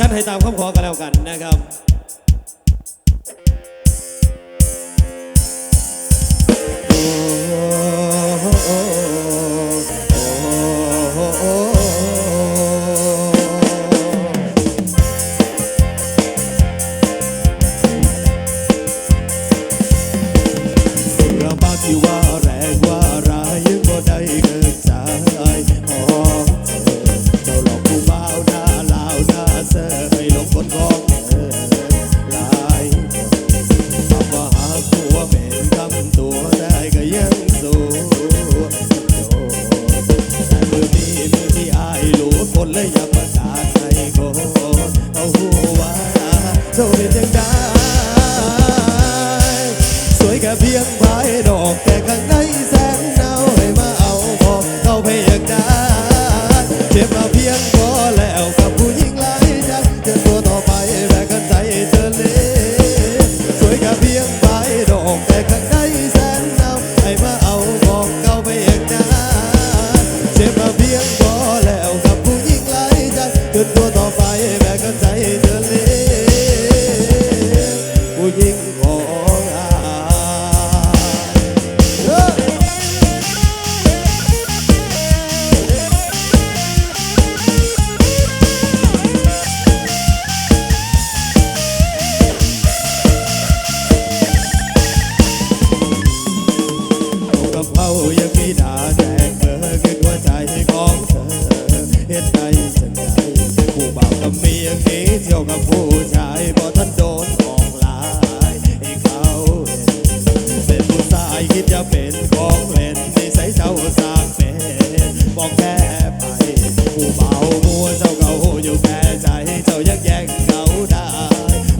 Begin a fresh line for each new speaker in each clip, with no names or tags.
จัดให้ตามคำขอกันแล้วกันนะครับ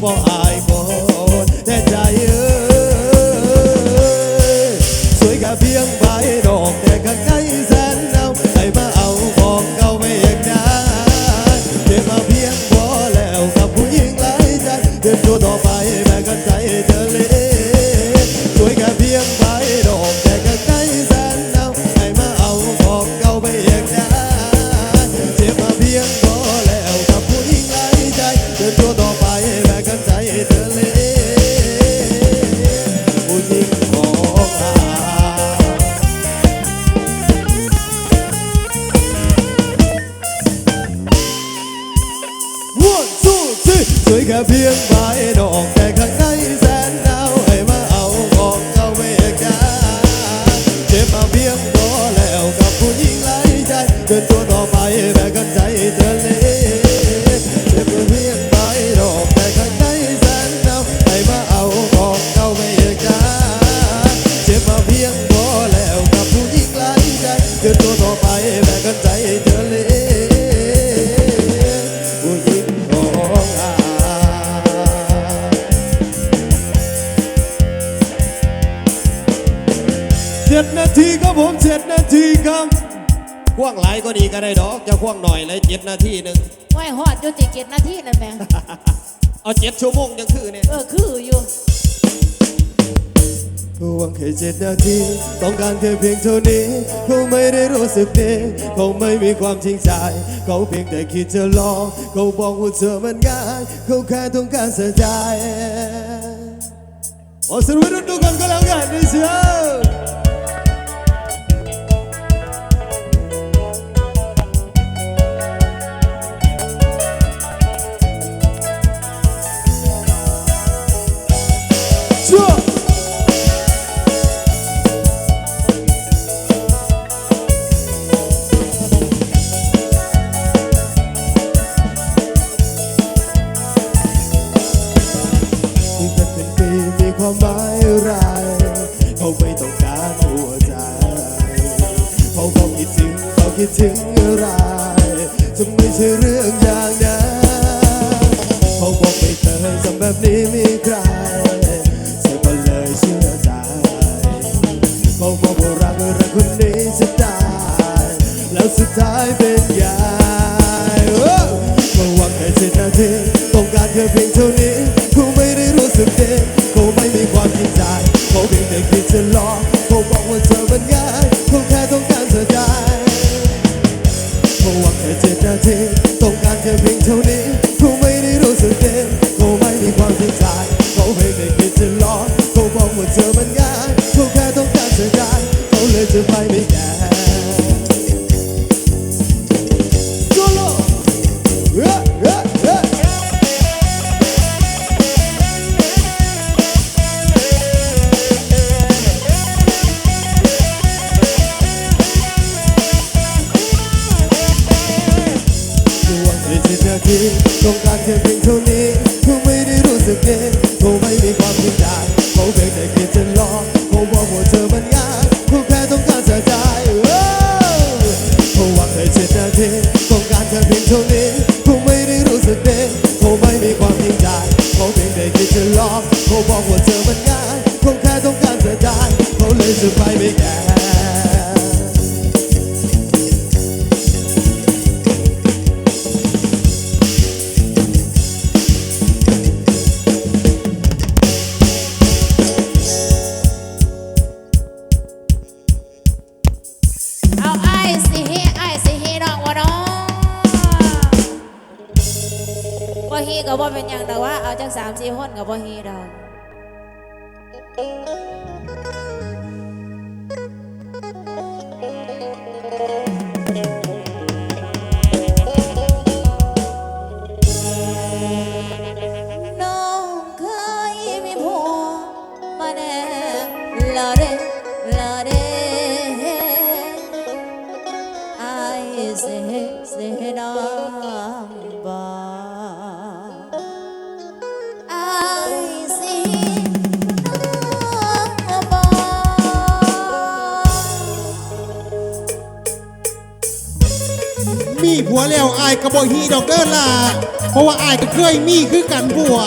for us. สวยแค่เพียงใบดอกแต่ข้างใน อจะข่วงหน่อยเลยเจ็ดนาทีหนึ่งไม่หอดจนจีเจ็ดนาทีนั่น
แหม
เอาเจ็ดชั่วโมงยังคือเนี่ย
เออคืออยู่
หวังแค่เจ็ดนาที ต้องการแค่เพียงเท่านี้คงไม่ได้รู้สึกดีคงไม่มีความจริงใจ เขาเพียงแต่คิดจะลองเขาบอกว่าเธอมันง่ายเขาแค่ต้องการเสียใจขอสรุปดูกันก็แล้วกันนะเชียว ถึงอะไรจะไม่ใช่เรื่องอย่างนั้นเขาบอกไม่เคยทำแบบนี้มีใครเสียก็เลยเชื่อใจเขาบอกว่ารักรักคนนี้จะตายแล้วสุดท้ายเป็นยายก็หวังแค่เจ็ดนาทีต้องการแค่เพียงเท่านี้กูไม่ได้รู้สึกเจ็บเขาไม่มีความจริงใจเขาเพียงแต่คิดจะลองเขาบอกว่าเธอเป็
นงา to find me down. พ้นกับบ่เฮ
ดอกายก
ระบอกฮีดอกเกอร์ล่ะเพราะว่าอายก็เคยมีคือกันผัว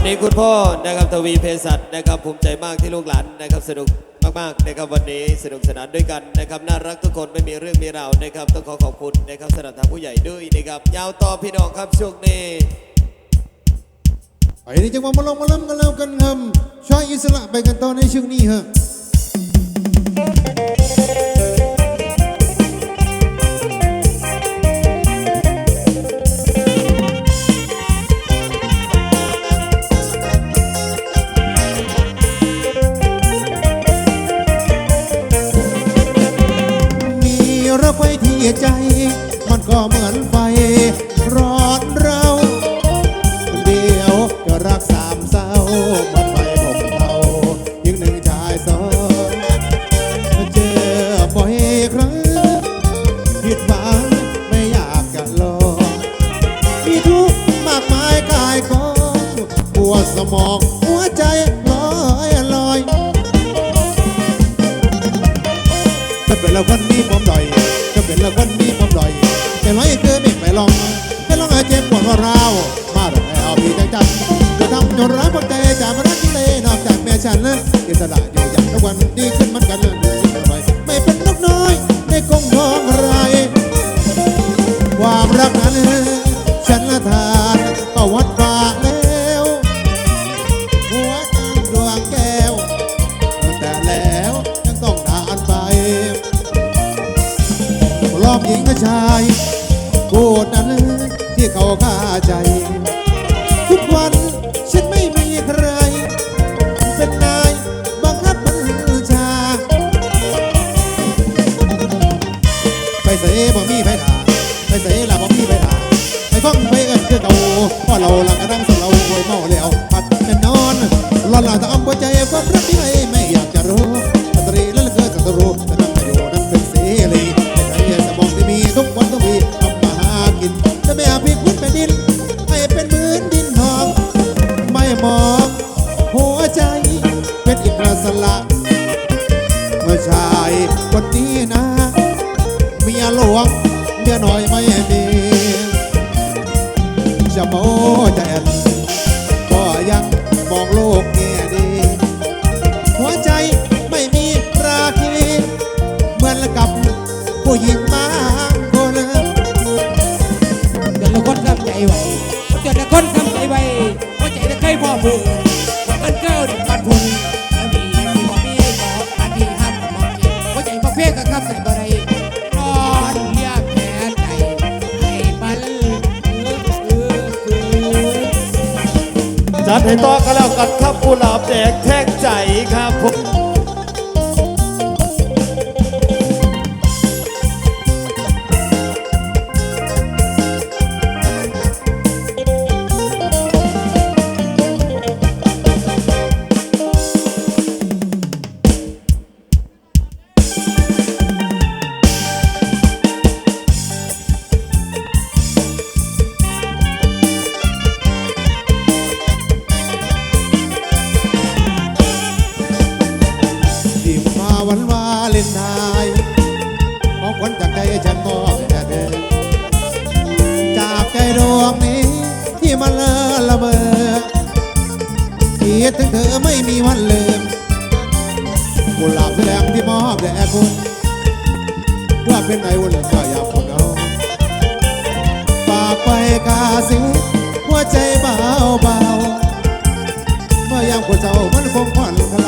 วันนี้
คุณพ่อนะครับทวีเพศัตนะครับภูมิใจมากที่ลูกหลานนะครับสนุกมากๆนะครับวันนี้สนุกสนานด้วยกันนะครับน่ารักทุกคนไม่มีเรื่องมีราวนะครับต้องขอขอบคุณนะครับสำหรับทางผู้ใหญ่ด้วยนะครับยาวต่อพี่น้องครับช่วงนี้
ไปในจังหวะมาลงมาเริ่มกันแล้วกันครับชอยอิสระไปกันต่อในช่วงนี้ฮะ ใจ มันก็เหมือนไฟ อบหญิงกับชายกูดนั้นที่เขาฆ่าใจ ทุกวันฉันไม่มีใคร เป็นนายบังคับบัญชา ไปเสบ่มีไปด่าไปเสละบ่มีไปด่าไปฟังไปเอิ้นคือเก่าเพราะเราหลังกร เป็ จัดให้
ต่อกันแล้วกันครับกุหลาบแดงแท่งใจครับผม
คิดถึงเธอไม่มีวันลืมกุหลาบแสดงที่มอบแด่คุณว่าเป็นไงวันก็อยากคนเอาฝากไปกาสิหัวใจเบาเบาเมื่อยามคนเจ้ามันคงผ่อนคลา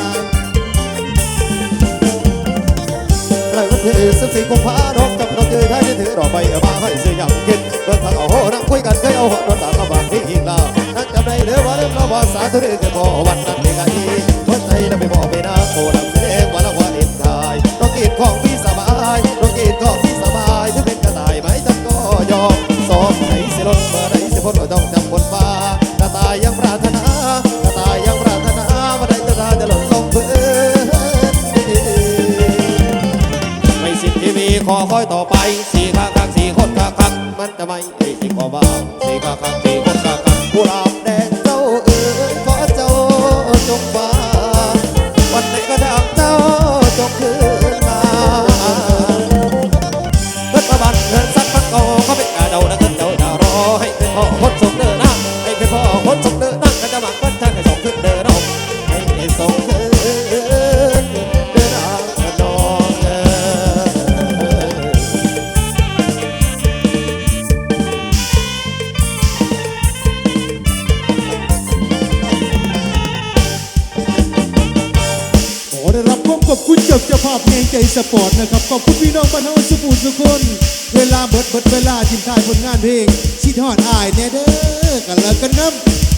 ย
ไรวันที่สิบสี่กุมภาพันธ์กับเราเจอได้ที่ถือรอไปมาให้เสียอย่างกินเบิ่งทางเอาโหนั่งคุยกันเคยเอาหัวรถตาเข้ามาที่ยิงลานั่งจำได้หรือว่าเรื่องเราภาษาทุเรศกันพอวันนั้นเองไงคนไทยเราไปบอกไปนะโคดังแสดงว่าละว่าเด่นทายต้องกินของพี่สบายต้องกินของพี่สบายถ้าเป็นกระต่ายไหมท่านก็ยอมสอบไหนสิลดเมื่อไหนสิพ้นก็ต้อง ต่อไป สปอร์
ตนะครับขอบคุณพี่น้องบ้านเฮาสุขุมสุคน เวลาเบิดเบิดเวลาทิมทายผลงานเพลงชิดฮอดอายแน่เด้อกันแล้วกันน้ำ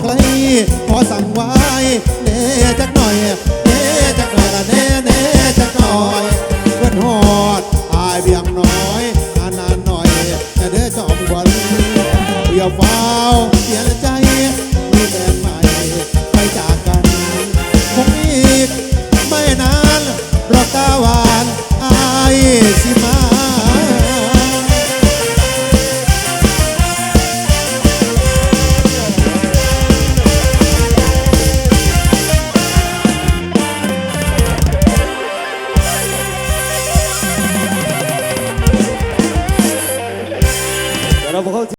ใครขอสั่งไว้แน่จักหน่อยแน่จักหน่อยละแน่แน่จักหน่อยเพื่อนหอดอายเบียงน้อยอานานหน่อยแต่เด้อจอมวันเบียวเฝ้าเสีย